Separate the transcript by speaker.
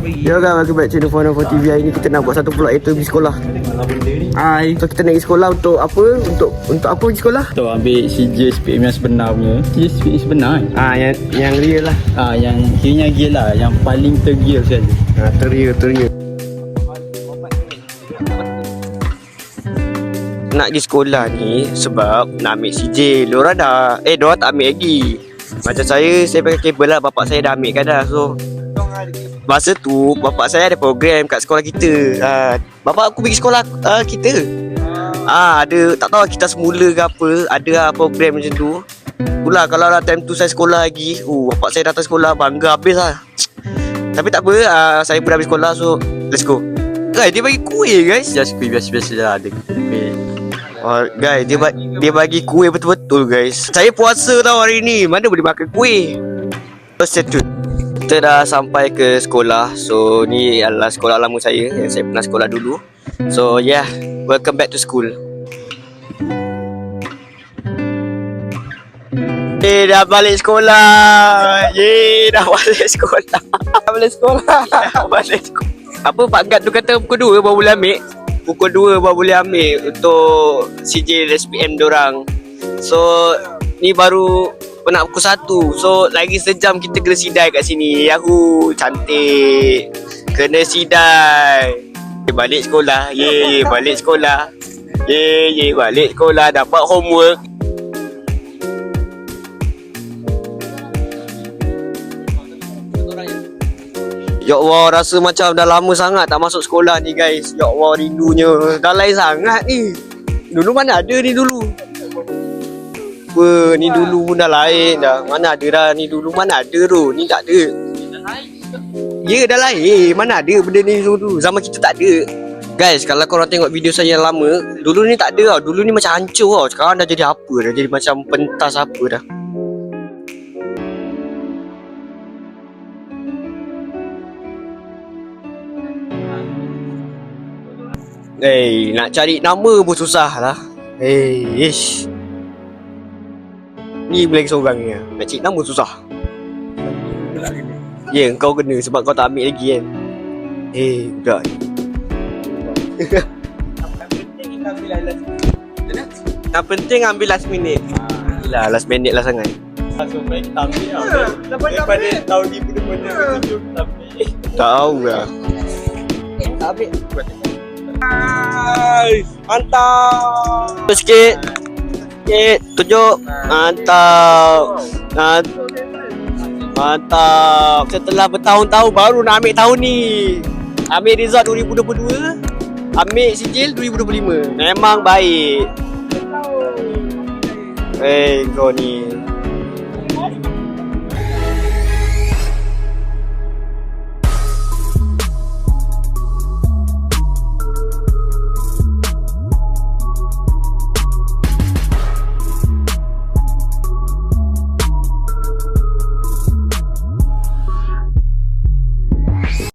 Speaker 1: Ya kan, welcome back channel Fun for TV Hari ni kita nak buat satu vlog iaitu pergi sekolah.
Speaker 2: Hai.
Speaker 1: So kita nak pergi sekolah untuk apa? Untuk untuk apa pergi sekolah?
Speaker 2: Tu ambil CJ SPM yang sebenar punya CJ SPM sebenar kan?
Speaker 1: Ah yang yang real lah.
Speaker 2: Ah, yang kiranya gear lah. Yang paling tergear sekali.
Speaker 1: Ah teria teria Nak pergi sekolah ni sebab nak ambil CJ Diorang dah Eh diorang tak ambil lagi. Macam saya Saya pakai kabel lah. Bapak saya dah ambil kan dah So Masa tu Bapak saya ada program Kat sekolah kita uh, Bapak aku pergi sekolah uh, kita Ah ada tak tahu kita semula ke apa ada lah program macam tu. Pula kalau lah time tu saya sekolah lagi, uh bapak saya datang sekolah bangga habis lah. Tapi tak apa, uh, saya pun habis sekolah so let's go. Guys, dia bagi kuih guys.
Speaker 2: Just kuih biasa-biasa lah Ada kuih
Speaker 1: Oh, guys, dia ba- dia bagi kuih betul-betul guys. Saya puasa tau hari ni. Mana boleh makan kuih? Stay tune. Kita dah sampai ke sekolah. So, ni adalah sekolah lama saya yang saya pernah sekolah dulu. So, yeah, welcome back to school. Eh, dah balik sekolah. Yeay, dah balik sekolah. Dah balik sekolah. Dah balik sekolah. Apa Pak Gad tu kata pukul 2 baru boleh ambil? Pukul 2 baru boleh ambil untuk CJ SPM dorang. So, ni baru nak pukul 1. So, lagi sejam kita kena sidai kat sini. Yahoo, cantik. Kena sidai. Balik sekolah. Yeay, balik sekolah. Yeay, yeay, balik sekolah. Dapat homework. Ya Allah rasa macam dah lama sangat tak masuk sekolah ni guys Ya Allah rindunya Dah lain sangat ni Dulu mana ada ni dulu Apa? Ni dulu pun dah lain dah. Mana ada dah ni dulu. Mana ada tu Ni tak ada. Ya dah lain. Mana ada benda ni dulu. Zaman kita tak ada. Guys kalau korang tengok video saya yang lama Dulu ni tak ada tau. Dulu ni macam hancur tau. Sekarang dah jadi apa dah? Jadi macam pentas apa dah? Eh, nak cari nama pun susah lah. Eh, ish. Ni boleh seorang ni. lah. Nak cari nama susah. Ya, yeah, kau kena sebab kau tak ambil lagi kan. Eh, budak ni. Yang penting ambil last minute. Lah, last minute lah sangat.
Speaker 2: Langsung baik kita ambil lah Daripada tahun ni benda-benda Tunjuk kita ambil
Speaker 1: Tahu lah. Tak ambil. Mantap. Sikit. Sikit. Tunjuk. Mantap. Mantap. Setelah bertahun-tahun baru nak ambil tahun ni. Ambil result 2022. Ambil sijil 2025. Memang baik. Eh, kau ni.